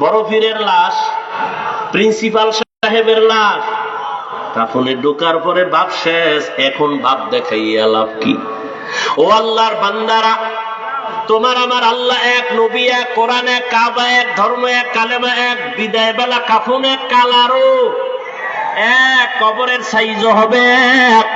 বড় লাশ, প্রিন্সিপাল সাহেবের লাশ কাফনে ঢোকার পরে বাপ শেষ, এখন বাপ দেখাইয়া লাভ কি? ও আল্লাহর বান্দারা, তোমার আমার আল্লাহ এক, নবী এক, কোরআন এক, কাবা এক, ধর্ম এক, কালেমা এক বিদায় বেলা কাফন এক কালারও এক, কবরের সাইজ হবে এক।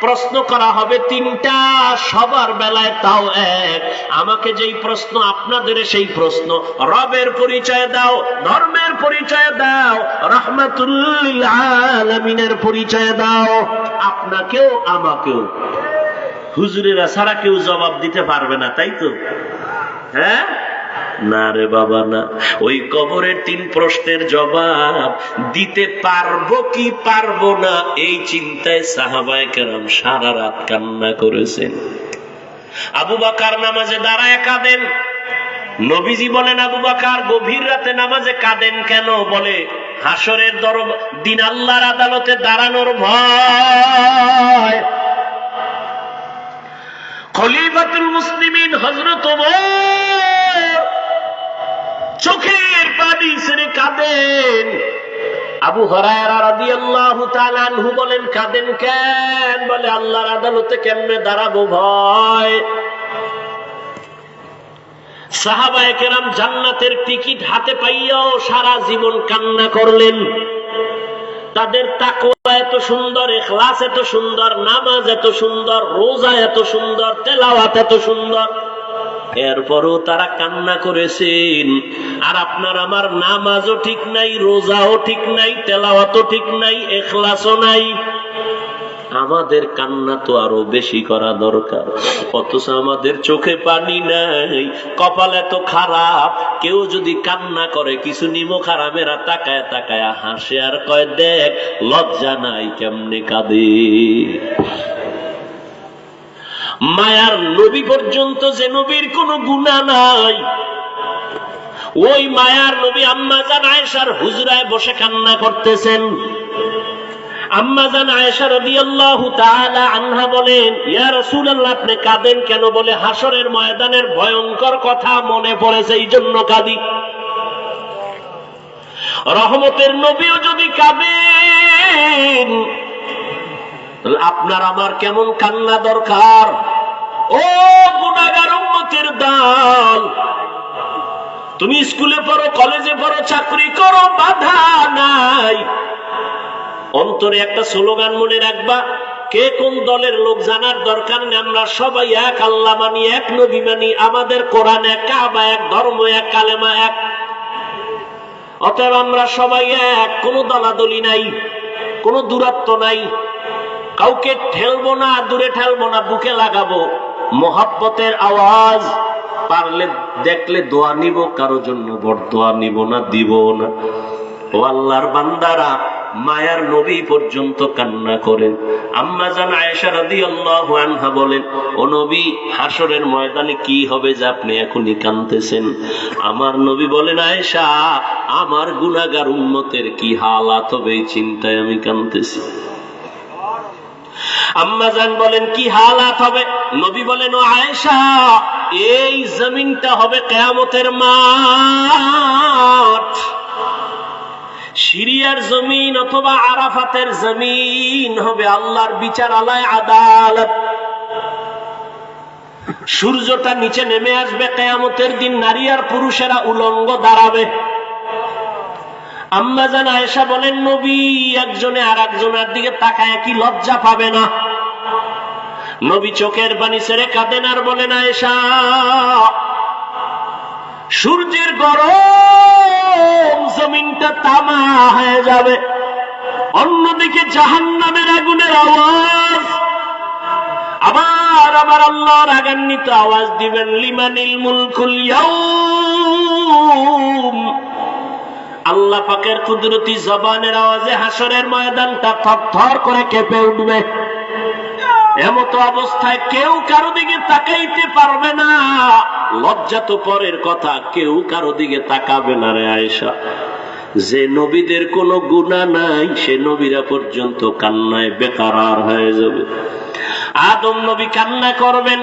প্রশ্ন করা হবে তিনটা, সবার বেলায় তাও এক। আমাকে যেই প্রশ্ন, আপনাদের সেই প্রশ্ন। রবের পরিচয় দাও, ধর্মের পরিচয় দাও আলমিনের পরিচয় দাও। আপনাকেও, আমাকেও। হুজুরেরা ছাড়া কেউ জবাব দিতে পারবে না, তাই তো? হ্যাঁ? না রে বাবা, না। ওই কবরের তিন প্রশ্নের জবাব, দিতে পারব কি পারব না, এই চিন্তায় সাহাবায় কেরাম সারা রাত কান্না করেছেন। আবু বাকার নামাজে দাঁড়ায় কাঁদেন। নবীজি বলেন, আবু বাকার, গভীর রাতে নামাজে কাঁদেন কেন? বলে, হাসরের দর দিন আল্লাহর আদালতে দাঁড়ানোর ভয়। খলিফাতুল মুসলিমিন হজরত চোখের পানি ছেড়ে কাঁদেন। আবু হরায়রা বলেন, কাঁদেন কেন? বলে, আল্লাহর আদালতে কেমনে দাঁড়াবো ভয় জান্নাতের টিকিট হাতে পাইয়াও সারা জীবন কান্না করলেন। তাদের তাকওয়া এত সুন্দর এখলাস এত সুন্দর, নামাজ এত সুন্দর, রোজা এত সুন্দর, তেলাওয়াত এত সুন্দর। এরপরও তারা কান্না করেছেন। আর আপনার আমার নামাজও ঠিক নাই, রোজাও ঠিক নাই, তেলাওয়াতও ঠিক নাই, এখলাসও নাই। আমাদের কান্না তো আরও বেশি করা দরকার। অথচ আমাদের চোখে পানি নাই, কপাল এত খারাপ। কেউ যদি কান্না করে, কিছু নিমো খারাপেরা তাকায় তাকায় হাসে আর কয়, দেখ, লজ্জা নাই, কেমনে কাঁদে? মায়ার নবী পর্যন্ত যে নবীর কোনো গুণা নাই, ওই মায়ার নবী আম্মা জান আয়েশার হুজরায় বসে কান্না করতেছেন। আম্মা জান আয়েশা রাদিয়াল্লাহু তাআলা আনহা বলেন, ইয়া রাসূলুল্লাহ, আপনি কাঁদেন কেন? বলে হাসরের ময়দানের ভয়ঙ্কর কথা মনে পড়েছে এই জন্য কাঁদি। রহমতের নবীও যদি কাঁদেন আপনার আমার কেমন কান্না দরকার? ও গুণাগার উম্মতের দাল, তুমি স্কুলে পড়ো, কলেজে পড়ো, চাকরি করো, বাধা নাই। অন্তরে একটা স্লোগান মনে রাখবা, কে কোন দলের লোক জানার দরকার নেই, আমরা সবাই এক, আল্লাহ মানি এক, নবী মানি আমাদের কোরআন এক, কাবা এক, ধর্ম এক, কালেমা এক। অতএব আমরা সবাই এক, কোনো দলাদলি নাই, কোনো দূরত্ব নাই। কাউকে ঠেলবো না, দূরে ঠেলবো না, বুকে লাগাবো। মোহাব্বতের আওয়াজ, পারলে দেখলে দোয়া নিব, কারও জন্য বড় দোয়া নিব না, দিব না। ও আল্লাহর বান্দারা, মায়ার নবী পর্যন্ত কান্না করেন। আম্মা জান আয়েশা রাদিয়াল্লাহু আনহা বলেন, ও নবী হাসরের ময়দানে কি হবে যে আপনি এখনই কাঁদতেছেন? আমার নবী বলেন, আয়েশা, আমার গুনাহগার উম্মতের কি হালাত হবে এই চিন্তায় আমি কাঁদতেছি। আম্মাজান বলেন, কি হালাত হবে? নবী বলেন, ও আয়েশা, এই জমিনটা হবে কেয়ামতের মাঠ। সিরিয়ার জমিন অথবা আরাফাতের জমিন হবে আল্লাহর বিচার আলায় আদালত। সূর্যটা নিচে নেমে আসবে, কেয়ামতের দিন নারী আর পুরুষেরা উলঙ্গ দাঁড়াবে। আম্মা জান আয়েশা বলেন, নবী, একজনে আর একজনের দিকে তাকায় কি লজ্জা পাবে না? নবী চোখের পানি ছেড়ে কাঁদেন আর বলেন, আয়েশা, সূর্যের গরম জমিনটা তামা হয়ে যাবে। অন্যদিকে জাহান নামের আগুনের আওয়াজ। আবার আমার আল্লাহর আগান্বিত আওয়াজ দিবেন, লিমানিল মুলকুল ইয়াউম। আল্লাহ পাকের কুদরতি জবানের আওয়াজে হাসরের ময়দানটা থর করে কেঁপে উঠবে। এমত অবস্থায় কেউ কারও দিকে তাকাইতে পারবে না। লজ্জা তো পরের কথা, কেউ কারও দিকে তাকাবে না রে আয়েশা। যে নবীদের কোনো গুণা নাই, সে নবীরা পর্যন্ত কান্নায় বেকার হয়ে যাবে। আদম নবী কান্না করবেন,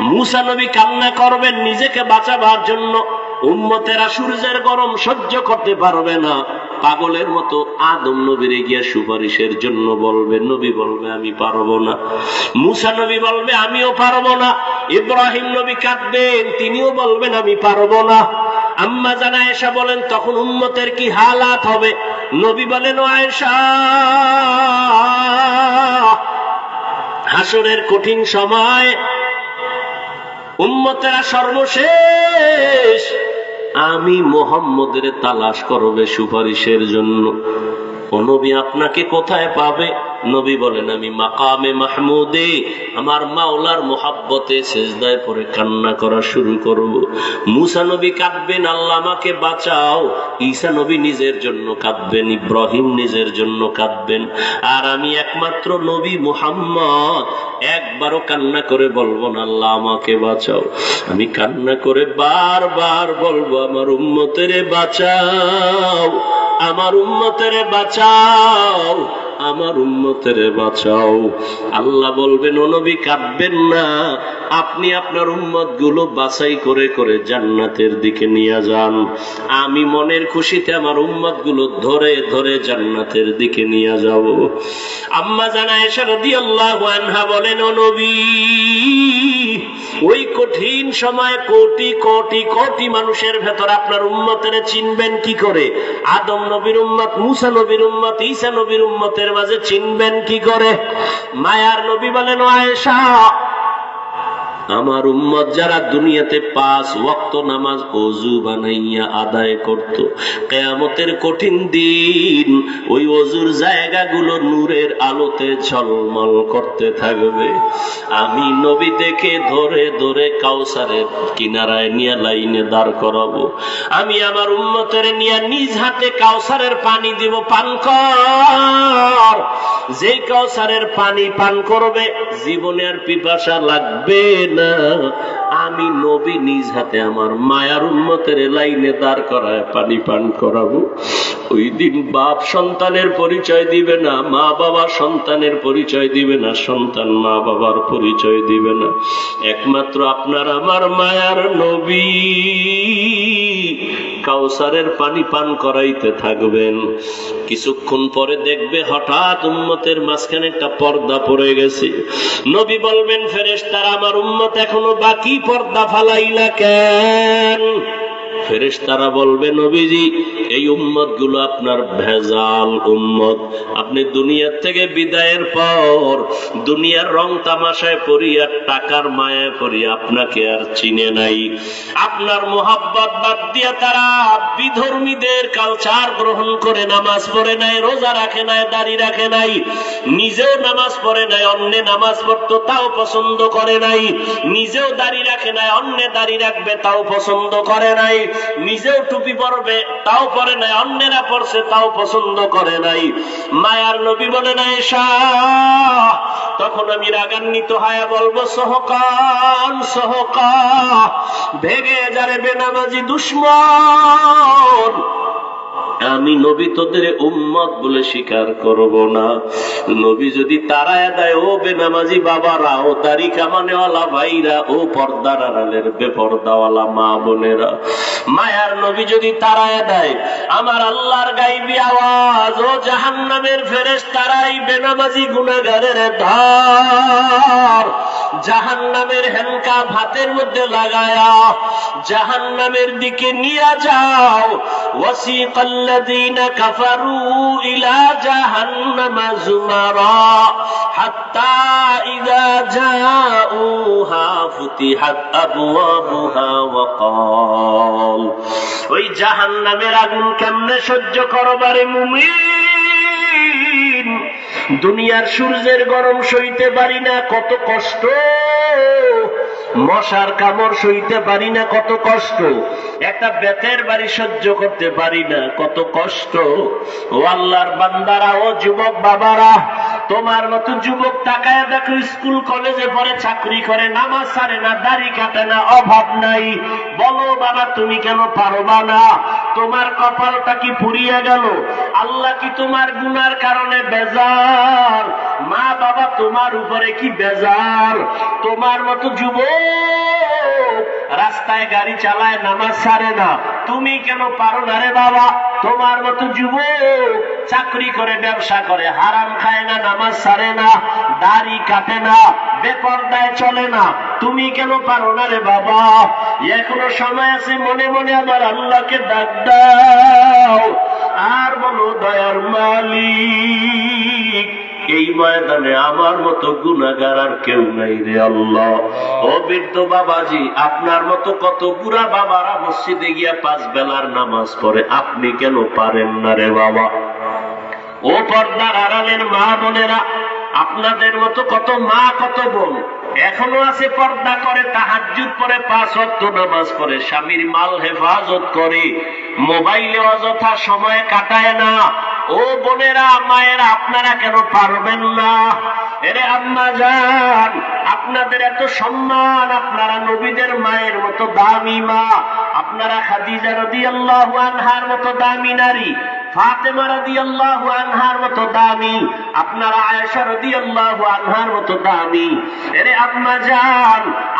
মুসা নবী কান্না করবেন নিজেকে বাঁচাবার জন্য। উম্মতেরা সূর্যের গরম সহ্য করতে পারবে না। পাগলের মতো আদম নবীরে গিয়া সুপারিশের জন্য বলবে, নবী বলবে, আমি পারব না। মুসা নবী বলবে, আমিও পারব না। ইব্রাহিম নবী কাঁদবেন, তিনিও বলবেন, আমি পারব না। আম্মা জানা এসা বলেন, তখন উম্মতের কি হালাত হবে? নবী বলেন আয়েশা, হাসরের কঠিন সময়, উম্মতেরা সর্বশেষ আমি মোহাম্মদের তালাশ করবে সুপারিশের জন্য। নবী আপনাকে কোথায় পাবে? নবী বলেন, আমি মাকামে মাহমুদে, আমার মাওলার মোহাব্বতে সেজদায় পরে কান্না করা শুরু করব। মুসা নবী কাঁদবেন, আল্লাহ আমাকে বাঁচাও। ঈসা নবী নিজের জন্য কাঁদবেন, ইব্রাহিম নিজের জন্য কাঁদবেন। আর আমি একমাত্র নবী মুহাম্মদ। একবারও কান্না করে বলব না, আল্লাহ আমাকে বাঁচাও। আমি কান্না করে বারবার বলব, আমার উম্মতেরে বাঁচাও, আমার উম্মতেরে বাঁচাও। আমার উন্মতের বাঁচাও। আল্লাহ বলবেন ও কাঁদবেন না। আপনি আপনার উম্মতগুলো বাছাই করে করে জান্নাতের দিকে নিয়ে যান। আমি মনের খুশিতে আমার উম্মতগুলো ধরে ধরে জান্নাতের দিকে নিয়ে যাব। আম্মা জানা এসে আল্লাহ বলেন নবী, ওই কঠিন সময় কোটি কোটি কোটি মানুষের ভেতর আপনার উম্মতের চিনবেন কি করে? আদম নবীর উম্মত, মুসা নবীর উম্মত, ঈসা নবীর উম্মতের মাঝে চিনবেন কি করে? মায়ার নবী বলেন আয়েশা আমার উম্মত যারা দুনিয়াতে পাঁচ ওয়াক্ত নামাজ অজু বানাইয়া আদায় করত, কেয়ামতের কঠিন দিন ওই অজুর জায়গাগুলো নূরের আলোতে ঝলমল করতে থাকবে। আমি নবী দেখে ধরে ধরে কাউসারের কিনারায় নিয়ে লাইনে দাঁড় করাবো। আমি আমার উম্মতের নিয়ে নিজ হাতে কাউসারের পানি দিব, পান কর। যেই কাউসারের পানি পান করবে জীবনের পিপাসা লাগবে আমি নবী নিজ হাতে আমার মায়ার উন্মতের লাইনে দাঁড় করায় পানি পান করাবো। ওই দিন বাপ সন্তানের পরিচয় দিবে না, মা বাবা সন্তানের পরিচয় দিবে না, সন্তান মা বাবার পরিচয় দিবে না। একমাত্র আপনার আমার মায়ার নবী। কাউসারের পানি পান করাইতে থাকবেন। কিছুক্ষণ পরে দেখবে হঠাৎ উম্মতের মাঝখানে একটা পর্দা পড়ে গেছে। নবী বলবেন ফেরেস আমার উম্মত এখনও বাকি পর্দা ফালাইলা কেন? ফেরেশ তারা বলবে, নবীজি, এই উম্মতগুলো আপনার ভেজাল উম্মত। আপনি দুনিয়ার থেকে বিদায়ের পর দুনিয়ার রং তামাশায় পড়িয়া টাকার মায়ায় পড়িয়া আপনাকে আর চিনে নাই। আপনার মোহাব্বত বাদ দিয়া তারা বিধর্মীদের কালচার গ্রহণ করে, নামাজ পড়ে নাই, রোজা রাখে নাই, দাড়ি রাখে নাই, নিজেও নামাজ পড়ে নাই, অন্য নামাজ পড়তো, তাও পছন্দ করে নাই, নিজেও দাড়ি রাখে নাই, অন্য দাড়ি রাখবে, তাও পছন্দ করে নাই। নিজেও টুপি পরবে, তাও পরে নাই, অন্যেরা পরছে, তাও পছন্দ করে নাই। মায়ার নবী বলে নাই শাহ তখন আমি রাগান্বিত হায়া বলব সহকান সহকা ভেগে যারে বেনামাজি দুশ্মন। আমি নবী তোদের উম্মত বলে স্বীকার করব না। নবী যদি তারায় দেয়, ও বেনামাজি বাবারা, ও দাড়ি কামানেওয়ালা ভাইরা, ও পর্দার আড়ালের বেপর্দাওয়ালা মা বোনেরা, মায়ার নবী যদি তারায় দেয়, আমার আল্লাহর গাইবি আওয়াজ, ও জাহান্নামের ফেরেশ তারাই বেনামাজি গুনাগারের ধার। জাহান্নামের হ্যানকা ভাতের মধ্যে লাগায়া জাহান্নামের দিকে নিয়ে যাও وسيق الذين كفروا إلى جهنم زمرا حتى إذا جاءوها فتحت أبوابها وقال ওই জাহান্নামের আগুন কেমনে সহ্য করবারে মুমিন দুনিয়ার সূর্যের গরম সইতে পারি না কত কষ্ট। মশার কামড় সইতে পারি না কত কষ্ট। একটা বেতের বাড়ি সহ্য করতে পারি না কত কষ্ট। ও আল্লাহর বান্দারা, ও যুবক বাবারা তোমার মতো যুবক তাকায় দেখো, স্কুল, কলেজে পড়ে চাকরি করে, নামাজ সারে না, দাড়ি কাটে না, অভাব নাই। বলো বাবা, তুমি কেন পারবা না? তোমার কপালটা কি পুড়িয়ে গেল? আল্লাহ কি তোমার গুনার কারণে বেজার? মা বাবা, তোমার উপরে কি বেজার? তোমার মতো যুবক রাস্তায় গাড়ি চালায়, নামাজ সারে না। তুমি কেন পারো না রে বাবা? তোমার মতো যুব চাকরি করে, ব্যবসা করে। হারাম খায় না, নামাজ সারে না, দাড়ি কাটে না, বেপর্দায় চলে না। তুমি কেন পারো না রে বাবা? এখনও সময় আছে, মনে মনে আমার আল্লাহকে ডাক দাও। আর বলো, দয়ার মালিক। এই ময়দানে আমার মতো গুনাগার আর কেউ নাই রে আল্লাহ। ও বৃদ্ধ বাবাজি আপনার মতো কত বুড়া বাবারা মসজিদে গিয়া পাঁচ বেলার নামাজ পড়ে আপনি কেন পারেন না রে বাবা? ও পর্দার আড়ালের মা বোনেরা আপনাদের মতো কত মা কত বোন এখনও আছে পর্দা করে তাহাজ্জুদ পরে পাঁচ ওয়াক্ত নামাজ পড়ে স্বামীর মাল হেফাজত করে মোবাইলে অযথা সময় কাটায় না। ও বোনেরা, মায়েরা, আপনারা কেন পারবেন না? এরে আম্মা যান আপনাদের এত সম্মান, আপনারা নবীদের মায়ের মতো দামি মা। আপনারা খাদিজা রদি আল্লাহ আনহার মতো দামি নারী, ফাতেমা রাদিয়াল্লাহু আনহার মতো দামি, আপনারা আয়েশা রাদিয়াল্লাহু আনহার মতো দামি। এরে আম্মা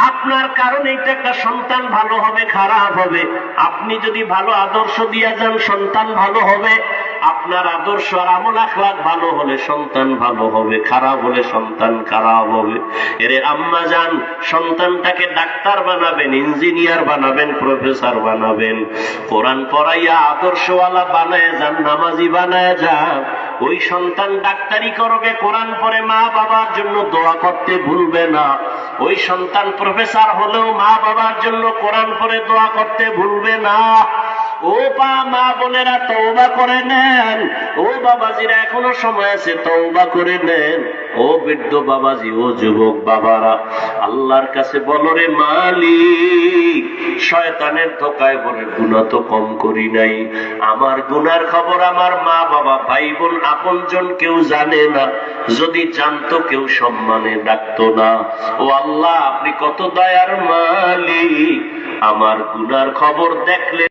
আপনার এটা একটা সন্তান ভালো হবে, খারাপ হবে। আপনি যদি ভালো আদর্শ দিয়া যান, সন্তান ভালো হবে। আপনার আদর্শ আর আমল আখলাক ভালো হলে সন্তান ভালো হবে, খারাপ হলে সন্তান খারাপ হবে। এরে আম্মা যান, সন্তানটাকে ডাক্তার বানাবেন, ইঞ্জিনিয়ার বানাবেন, প্রফেসর বানাবেন। কোরআন পড়াইয়া আদর্শওয়ালা বানায় যান, নামাজি বানায় যান। ওই সন্তান ডাক্তারি করবে, কোরআন পরে মা বাবার জন্য দোয়া করতে ভুলবে না। ওই সন্তান প্রফেসর হলেও মা বাবার জন্য কোরআন পরে দোয়া করতে ভুলবে না। ও পা মা বোনেরা তওবা করে নেন। ও বাবাজিরা, এখনও সময় আছে, তওবা করে নেন। ও বৃদ্ধ বাবাজি, ও যুবক বাবারা, আল্লাহর কাছে বলো রে মালিক, শয়তানের ধোকায় বলে গুণা তো কম করি নাই। আমার গুনার খবর আমার মা বাবা, ভাই বোন, আপনজন কেউ জানে না। যদি জানতো কেউ সম্মানে ডাকতো না। ও আল্লাহ, আপনি কত দয়ার মালিক। আমার গুনার খবর দেখলে